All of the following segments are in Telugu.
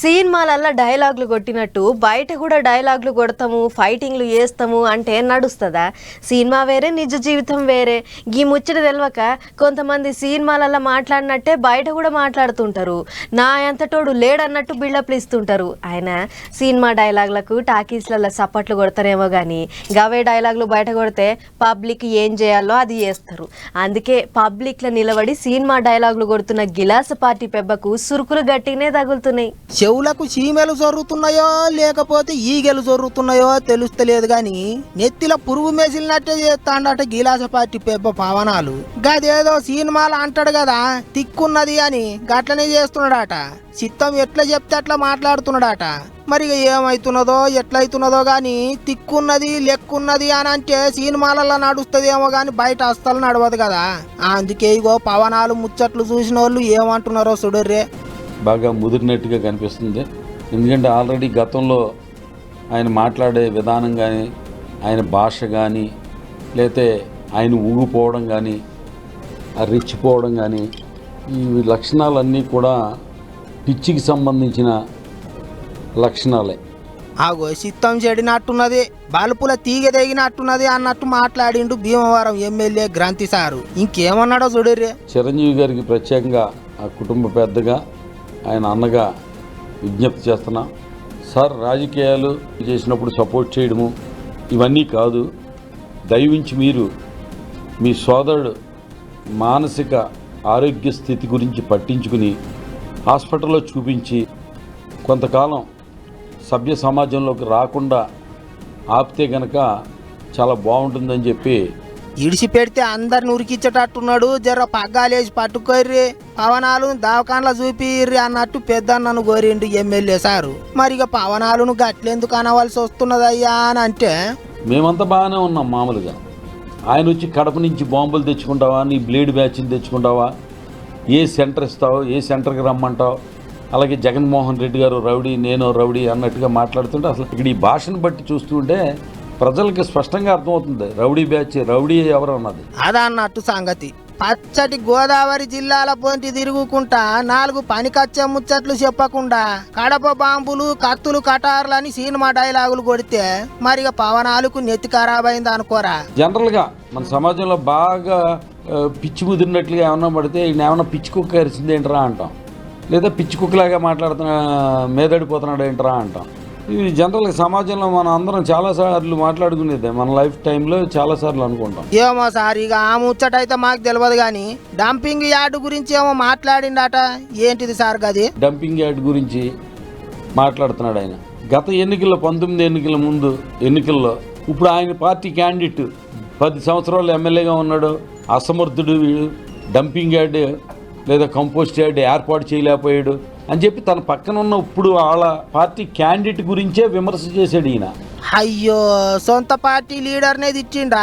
సినిమాలల్లో డైలాగులు కొట్టినట్టు బయట కూడా డైలాగులు కొడతాము ఫైటింగ్లు చేస్తాము అంటే నడుస్తుందా? సినిమా వేరే నిజ జీవితం వేరే. ఈ ముచ్చట తెలియక కొంతమంది సినిమాలల్లో మాట్లాడినట్టే బయట కూడా మాట్లాడుతుంటారు. నా ఎంతటోడు లేడన్నట్టు బిల్డప్లు ఇస్తుంటారు. ఆయన సినిమా డైలాగులకు టాకీస్లలో సప్పట్లు కొడతారేమో కానీ గవే డైలాగులు బయట కొడితే పబ్లిక్ ఏం చేయాలో అది చేస్తారు. అందుకే పబ్లిక్లో నిలబడి సినిమా డైలాగులు కొడుతున్న గిలాస పార్టీ పెబ్బకు సురుకులు గట్టినే తగులుతున్నాయి. చెవులకు చీమెలు జరుగుతున్నాయో లేకపోతే ఈగలు జరుగుతున్నాయో తెలుస్తలేదు గాని నెత్తిల పురుగు మేసిలినట్టే చేస్తాడట గీలాస పార్టీ పెబ్బ పవనాలు. గదేదో సినిమాలు అంటాడు కదా తిక్కున్నది అని గట్లనే చేస్తున్నాడట. చిత్తం ఎట్లా చెప్తే అట్లా మాట్లాడుతున్నాడట. మరి ఏమవుతున్నదో ఏమైతున్నదో ఎట్లయితున్నదో కానీ తిక్కున్నది లెక్కున్నది అని అంటే సినిమాలలో నడుస్తుందేమో కానీ బయట అస్సలు నడవదు కదా. అందుకే ఇగో పవనాలు ముచ్చట్లు చూసిన వాళ్ళు ఏమంటున్నారో చూడర్రే. బాగా ముదిరినట్టుగా కనిపిస్తుంది. ఎందుకంటే ఆల్రెడీ గతంలో ఆయన మాట్లాడే విధానం కానీ ఆయన భాష కానీ లేతే ఆయన ఊగిపోవడం కానీ ఆ రెచ్చిపోవడం కానీ ఈ లక్షణాలన్నీ కూడా పిచ్చికి సంబంధించిన లక్షణాలే. ఆగో చిత్తం చెడినట్టున్నది బలుపుల తీగ తెగినట్టున్నది అన్నట్టు మాట్లాడిండు భీమవరం ఎమ్మెల్యే గ్రంథి సారు. ఇంకేమన్నాడో చూడర్రే. చిరంజీవి గారికి ప్రత్యేకంగా ఆ కుటుంబ పెద్దగా ఆయన అన్నగా విజ్ఞప్తి చేస్తున్నా. సార్ రాజకీయాలు చేసినప్పుడు సపోర్ట్ చేయడము ఇవన్నీ కాదు. దయవించి మీరు మీ సోదరుడు మానసిక ఆరోగ్య స్థితి గురించి పట్టించుకుని హాస్పిటల్లో చూపించి కొంతకాలం సభ్య సమాజంలోకి రాకుండా ఆపితే గనక చాలా బాగుంటుందని చెప్పి ఇడిచి పెడితే అందరిని ఉరికిచ్చేటట్టున్నాడు. జర పగ్గాలేసి పట్టుకోర్రి. పవనాలు దవాఖానలో చూపిర్రి అన్నట్టు పెద్ద నన్ను కోరిండు ఎమ్మెల్యే సారు. మరి ఇక పవనాలను గట్లెందుకు అనవలసి వస్తున్నదయ్యా అని అంటే మేమంతా బాగానే ఉన్నాం మామూలుగా. ఆయన వచ్చి కడప నుంచి బాంబులు తెచ్చుకుంటావా? నీ బ్లేడ్ బ్యాచ్ని తెచ్చుకుంటావా? ఏ సెంటర్ ఇస్తావు? ఏ సెంటర్కి రమ్మంటావు? అలాగే జగన్మోహన్ రెడ్డి గారు రౌడీ నేను రౌడీ అన్నట్టుగా మాట్లాడుతుంటే అసలు ఇక్కడ ఈ భాషను బట్టి చూస్తుంటే ప్రజలకి స్పష్టంగా అర్థమవుతుంది. రౌడీ బ్యాచ్ రౌడీ ఎవరు అన్నది. అదన్నట్టు సంగతి. పచ్చటి గోదావరి జిల్లాల పొంటి తిరుగుకుంటా నాలుగు పనికచ్చే ముచ్చట్లు చెప్పకుండా కడప బాంబులు కత్తులు కటార్లని సినిమా డైలాగులు కొడితే మరిగా పవనాలకు నెత్తి ఖరాబ్ అయింది అనుకోరా జనరల్గా మన సమాజంలో బాగా పిచ్చి ముదిరినట్లుగా ఏమన్నా పడితే ఈయన ఏమన్నా పిచ్చి కుక్క అరిచింది ఏంట్రా అంటాం. లేదా పిచ్చి కుక్కలాగా మాట్లాడుతున్నా మీదడిపోతున్నాడు ఏంట్రా అంటాం. ఇది జనరల్గా సమాజంలో మనం అందరం చాలాసార్లు మాట్లాడుకునేదే. మన లైఫ్ టైంలో చాలాసార్లు అనుకుంటాం. ఏమో సార్ ఇక ఆ ముచ్చటైతే మాకు తెలియదు కానీ డంపింగ్ యార్డు గురించి ఏమో మాట్లాడిండట. ఏంటిది సార్ గది? డంపింగ్ యార్డ్ గురించి మాట్లాడుతున్నాడు ఆయన. గత ఎన్నికల్లో పంతొమ్మిది ఎన్నికల ముందు ఎన్నికల్లో ఇప్పుడు ఆయన పార్టీ క్యాండిడేట్. పది సంవత్సరాలు ఎమ్మెల్యేగా ఉన్నాడు. అసమర్థుడు వీడు. డంపింగ్ యార్డ్ లేదా కంపోస్ట్ యార్డ్ ఏర్పాటు చేయలేకపోయాడు. అని చెప్పి తన పక్కన ఉన్న ఇప్పుడు వాళ్ళ పార్టీ క్యాండిడేట్ గురించే విమర్శ చేశాడు ఈయన. అయ్యో సొంత పార్టీ లీడర్నే తిట్టిండా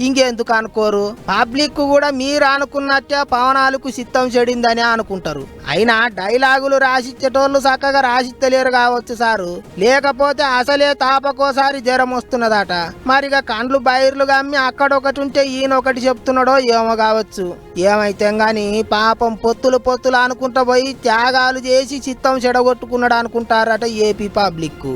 ఇంకెందుకు అనుకోరు? పబ్లిక్ కూడా మీరు అనుకున్నట్టే పవనాలకు సిద్ధం చెడిందని అనుకుంటారు. అయినా డైలాగులు రాసిచ్చేటోళ్ళు చక్కగా రాసిచ్చలేరు కావచ్చు సారు. లేకపోతే అసలే తాపకోసారి జ్వరం వస్తున్నదట. మరిగా కండ్లు బైర్లు గమ్మి అక్కడొకటి ఉంటే ఈయన ఒకటి చెప్తున్నాడో ఏమో కావచ్చు. ఏమైతే గాని పాపం పొత్తులు పొత్తులు అనుకుంటా పోయి త్యాగాలు చేసి చిత్తం చెడగొట్టుకున్నాడు అనుకుంటారట ఏపీ పబ్లిక్